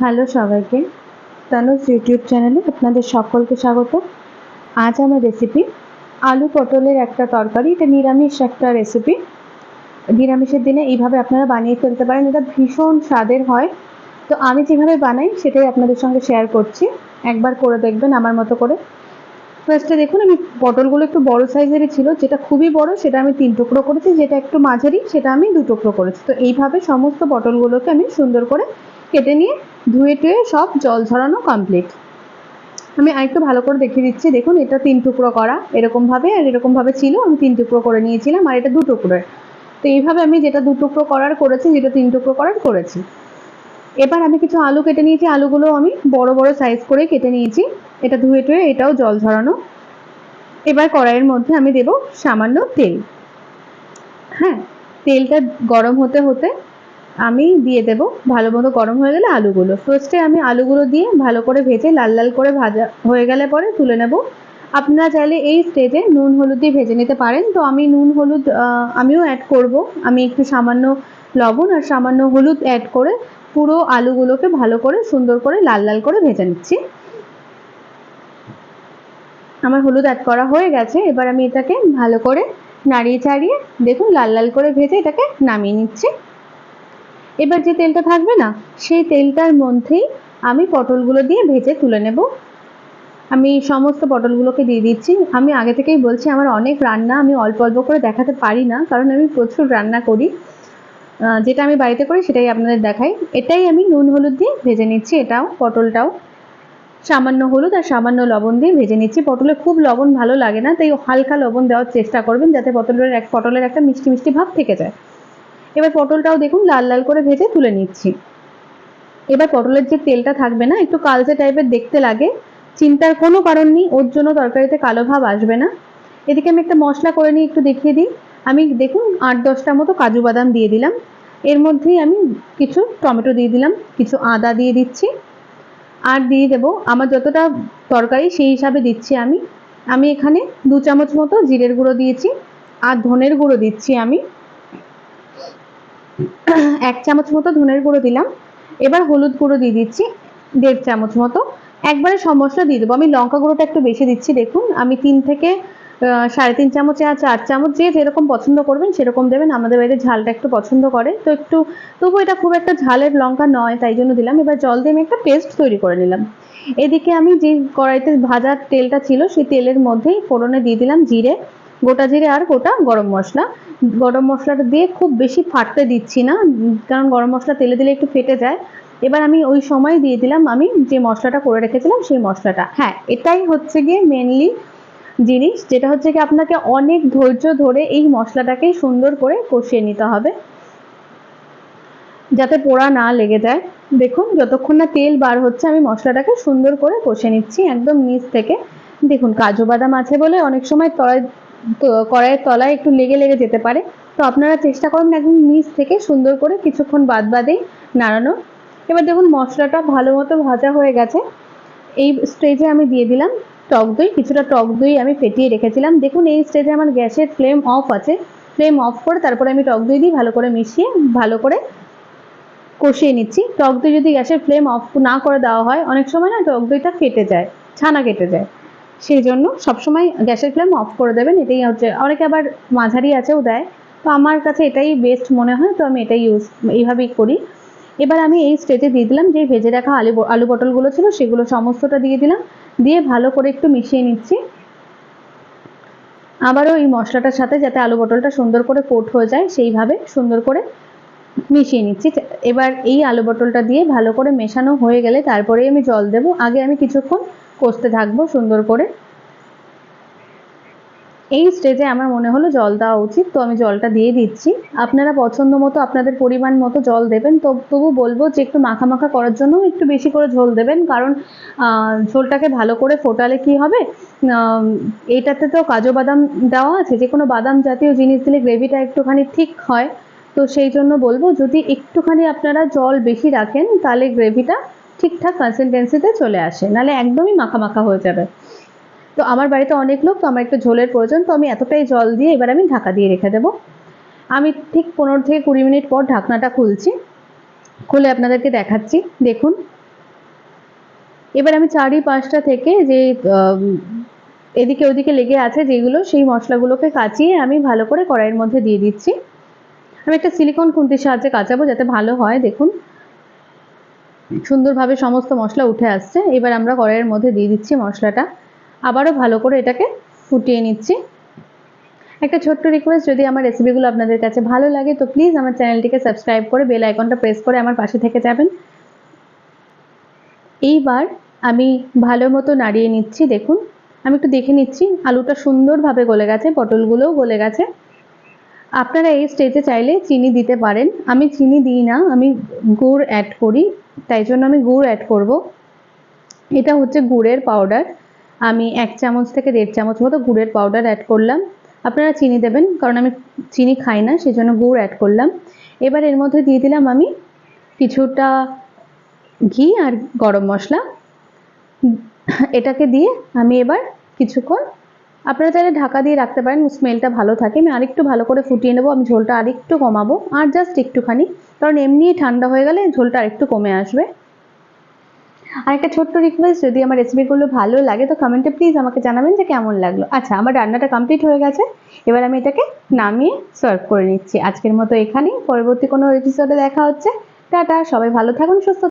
Hello সবাইকে। Tanuj YouTube চ্যানেলে আপনাদের সকলকে স্বাগত। আজ আমার রেসিপি আলু পটলের একটা তরকারি। এটা নিরামিষ একটা রেসিপি নিরামিষের দিনে এইভাবে আপনারা বানিয়ে ফেলতে পারেন। এটা ভীষণ স্বাদের হয়। তো আমি যেভাবে বানাই, সেটাই আপনাদের সঙ্গে শেয়ার করছি। একবার করে দেখবেন আমার মতো করে। ফার্স্টে দেখুন, আমি পটলগুলো একটু বড় সাইজেরই ছিল। যেটা খুবই বড়, সেটা আমি তিন টুকরো করেছি। যেটা একটু মাঝারি, সেটা আমি দু টুকরো করেছি। তো এইভাবে সমস্ত পটলগুলোকে আমি সুন্দর করে কেটে নিয়ে, ধুয়ে টুয়ে সব জল ঝরানো কমপ্লিট আমি আরেকটু ভালো করে দেখিয়ে দিচ্ছি। দেখুন, এটা তিন টুকরো করা। এরকমভাবে আর এরকমভাবে ছিল। আমি তিন টুকরো করে নিয়েছিলাম, আর এটা দু টুকরো তো এইভাবে আমি যেটা দু টুকরো করার করেছি, যেটা তিন টুকরো করার করেছি। এবার আমি কিছু আলু কেটে নিয়েছি। আলুগুলো আমি বড় বড় সাইজ করে কেটে নিয়েছি। এটা ধুয়ে টুয়ে এটাও জল ঝরানো। এবার কড়াইয়ের মধ্যে আমি দেব সামান্য তেল। হ্যাঁ তেলটা গরম হতে হতে আমি দিয়ে দেব ভালো মতো গরম হয়ে গেলে আলুগুলো। ফার্স্টে আমি আলুগুলো দিয়ে ভালো করে ভেজে লাল লাল করে ভাজা হয়ে গেলে পরে তুলে নেব। আপনারা চাইলে এই স্টেজে নুন, হলুদ দিয়ে ভেজে নিতে পারেন। তো আমি নুন, হলুদ আমিও অ্যাড করব। আমি একটু সামান্য লবণ আর সামান্য হলুদ অ্যাড করে পুরো আলুগুলোকে ভালো করে, সুন্দর করে লাল লাল করে ভেজে নিচ্ছি। আমার হলুদ অ্যাড করা হয়ে গেছে, এবার আমি এটাকে ভালো করে নাড়িয়ে চাড়িয়ে, দেখুন লাল লাল করে ভেজে এটাকে নামিয়ে নিচ্ছি। এবার যে তেলটা থাকবে না, সেই তেলটার মধ্যেই আমি পটলগুলো দিয়ে ভেজে তুলে নেব। আমি সমস্ত পটলগুলোকে দিয়ে দিচ্ছি। আমি আগে থেকেই বলছি, আমার অনেক রান্না আমি অল্প অল্প করে দেখাতে পারি না, কারণ আমি প্রচুর রান্না করি। যেটা আমি বাড়িতে করি সেটাই আপনাদের দেখাই। এটাই আমি নুন হলুদ দিয়ে ভেজে নিচ্ছি, এটাও পটলটাও। সামান্য হলুদ আর সামান্য লবণ দিয়ে ভেজে নিচ্ছি। পটলে খুব লবণ ভালো লাগে না, তাই হালকা লবণ দেওয়ার চেষ্টা করবেন যাতে পটলের এক, পটলের একটা মিষ্টি মিষ্টি ভাব থেকে যায়। এবার পটলটাও দেখুন লাল লাল করে ভেজে তুলে নিচ্ছি। এবার পটলের যে তেলটা থাকবে না, একটু কালচে টাইপের দেখতে লাগে। চিন্তার কোনো কারণ নেই, ওর জন্য তরকারিতে কালো ভাব আসবে না। এদিকে আমি একটা মশলা করে নিয়ে একটু দেখিয়ে দিই। আমি দেখুন আট দশটা মতো কাজু বাদাম দিয়ে দিলাম। এর মধ্যেই আমি কিছু টমেটো দিয়ে দিলাম, কিছু আদা দিয়ে দিচ্ছি। আর দিয়ে দেবো, আমার যতটা তরকারি সেই হিসাবে দিচ্ছি আমি। আমি এখানে দু চামচ মতো জিরের গুঁড়ো দিয়েছি আর ধনের গুঁড়ো দিচ্ছি আমি। এক চামচ মতো ধনের গুঁড়ো দিলাম। এবার হলুদ গুঁড়ো দিয়ে দিচ্ছি, দেড় চামচ মতো। একবারে সমস্যা দিয়ে দেবো। আমি লঙ্কা গুঁড়োটা একটু বেশি দিচ্ছি, দেখুন। আমি তিন থেকে সাড়ে তিন চামচে আর চার চামচ যে যেরকম পছন্দ করবেন সেরকম দেবেন। আমাদের বাড়িতে ঝালটা একটু পছন্দ করে। তো একটু তবু এটা খুব একটা ঝালের লঙ্কা নয়, তাই জন্য দিলাম। এবার জল দিয়ে আমি একটা পেস্ট তৈরি করে নিলাম। এদিকে আমি যে কড়াইতে ভাজার তেলটা ছিল, সেই তেলের মধ্যেই ফোড়নে দিয়ে দিলাম জিরে, গোটা জিরে আর গোটা গরম মশলা। গরম মশলাটা দিয়ে খুব বেশি ফাটতে দিচ্ছি না, কারণ গরম মশলা তেলে দিলে একটু ফেটে যায়। এবার আমি ওই সময় দিয়ে দিলাম আমি যে মশলাটা করে রেখেছিলাম সেই মশলাটা। হ্যাঁ এটাই হচ্ছে গিয়ে মেনলি জিনিস, যেটা হচ্ছে কি আপনাকে অনেক ধৈর্য ধরে এই মশলাটাকে সুন্দর করে কষিয়ে নিতে হবে। যাতে পোড়া না লেগে যায়। দেখুন, যতক্ষণ না তেল বার হচ্ছে, আমি মশলাটাকে সুন্দর করে কষে নিচ্ছি একদম নিচ থেকে। দেখুন, কাজু বাদাম আছে বলে অনেক সময় তলায় কড়াইয়ের তলায় একটু লেগে লেগে যেতে পারে। তো আপনারা চেষ্টা করবেন একদম নিচ থেকে সুন্দর করে কিছুক্ষণ বাদ বাদেই নাড়ানো। এবার দেখুন, মশলাটা ভালো মতো ভাজা হয়ে গেছে। এই স্টেজে আমি দিয়ে দিলাম টক দই, কিছুটা টক দই আমি ফেটিয়ে রেখেছিলাম। দেখুন, এই স্টেজে আমার গ্যাসের ফ্লেম অফ আছে। ফ্লেম অফ করে তারপরে আমি টক দই দিই, ভালো করে মিশিয়ে, ভালো করে কষিয়ে নিচ্ছি। টক দই যদি গ্যাসের ফ্লেম অফ না করে দেওয়া হয়, অনেক সময় না টক দইটা কেটে যায়, ছানা কেটে যায়। সেই জন্য সবসময় গ্যাসের ফ্লেম অফ করে দেবেন। এটাই হচ্ছে, অনেকে আবার মাঝারি আছেও দেয়। তো আমার কাছে এটাই বেস্ট মনে হয়, তো আমি এটাই ইউজ এইভাবেই করি। এবার আমি এই স্টেজে দিয়ে দিলাম, যে ভেজে রাখা আলু আলু পটলগুলো ছিল সেগুলো সমস্তটা দিয়ে দিলাম। দিয়ে ভালো করে একটু মিশিয়ে নিচ্ছি। আবারও এই মশলাটার সাথে যাতে আলু পটলটা সুন্দর করে কোট হয়ে যায়, সেইভাবে সুন্দর করে মিশিয়ে নিচ্ছি। এবার এই আলু পটলটা দিয়ে ভালো করে মেশানো হয়ে গেলে তারপরে আমি জল দেব। আগে আমি কিছুক্ষণ কষতে থাকব সুন্দর করে। এই স্টেজে আমার মনে হলো জল দেওয়া উচিত, তো আমি জলটা দিয়ে দিচ্ছি। আপনারা পছন্দ মতো আপনাদের পরিমাণ মতো জল দেবেন, তো তবু বলব যে একটু মাখা মাখা করার জন্য একটু বেশি করে ঝোল দেবেন, কারণ ঝোলটাকে ভালো করে ফোটালে কি হবে? এইটাতে তো কাজু বাদাম দেওয়া আছে, যে কোনো বাদাম জাতীয় জিনিস দিলে গ্রেভিটা একটুখানি ঠিক হয়। তো সেই জন্য বলব, যদি একটুখানি আপনারা জল বেশি রাখেন, তাহলে গ্রেভিটা ঠিকঠাক কনসিস্টেন্সিতে চলে আসে, নাহলে একদমই মাখা মাখা হয়ে যাবে। তো আমার বাড়িতে অনেক লোক, তো আমার একটু ঝোলের প্রয়োজন, তো আমি এতটাই জল দিয়ে এবার আমি ঢাকা দিয়ে রেখে দেবো। আমি ঠিক পনেরো থেকে কুড়ি মিনিট পর ঢাকনাটা খুলছি, খুলে আপনাদেরকে দেখাচ্ছি, দেখুন। এবার আমি চারি পাঁচটা থেকে যে এদিকে ওদিকে লেগে আছে যেগুলো, সেই মশলাগুলোকে কাচিয়ে আমি ভালো করে কড়াইয়ের মধ্যে দিয়ে দিচ্ছি। আমি একটা সিলিকন খুন্তির সাহায্যে কাচাবো যাতে ভালো হয়, দেখুন। সুন্দরভাবে সমস্ত মশলা উঠে আসছে। এবার আমরা কড়াইয়ের মধ্যে দিয়ে দিচ্ছি মশলাটা। আবারও ভালো করে এটাকে ফুটিয়ে নিচ্ছি। একটা ছোট্ট রিকোয়েস্ট যদি আমার রেসিপিগুলো আপনাদের কাছে ভালো লাগে, তো প্লিজ আমার চ্যানেলটিকে সাবস্ক্রাইব করে বেল আইকনটা প্রেস করে আমার পাশে থেকে যাবেন। এইবার আমি ভালো মতো নাড়িয়ে নিচ্ছি, দেখুন। আমি একটু দেখে নিচ্ছি, আলুটা সুন্দরভাবে গলে গেছে, পটলগুলোও গলে গেছে। আপনারা এই স্টেজে চাইলে চিনি দিতে পারেন। আমি চিনি দিই না, আমি গুড় অ্যাড করি, তাই জন্য আমি গুড় অ্যাড করব। এটা হচ্ছে গুড়ের পাউডার আমি এক চামচ থেকে দেড় চামচ মতো গুড়ের পাউডার অ্যাড করলাম। আপনারা চিনি দেবেন, কারণ আমি চিনি খাই না, সেজন্য গুড় অ্যাড করলাম। এবার এর মধ্যে দিয়ে দিলাম আমি কিছুটা ঘি আর গরম মশলা। এটাকে দিয়ে আমি এবার কিছুক্ষণ, আপনারা চাইলে ঢাকা দিয়ে রাখতে পারেন স্মেলটা ভালো থাকে। আমি আরেকটু ভালো করে ফুটিয়ে নেব, আমি ঝোলটা আরেকটু কমাবো, আর জাস্ট একটুখানি, কারণ এমনি ঠান্ডা হয়ে গেলে ঝোলটা আরেকটু কমে আসবে। আর একটা ছোট্ট রিকোয়েস্ট যদি আমার রেসিপিগুলো ভালো লাগে, তো কমেন্টে প্লিজ আমাকে জানাবেন যে কেমন লাগল। আচ্ছা আমার রান্নাটা কমপ্লিট হয়ে গেছে। এবার আমি এটাকে নামিয়ে সার্ভ করে নিচ্ছি। আজকের মতো এখানেই। পরবর্তী কোনো এপিসোডে দেখা হচ্ছে। টাটা, সবাই ভালো থাকুন, সুস্থ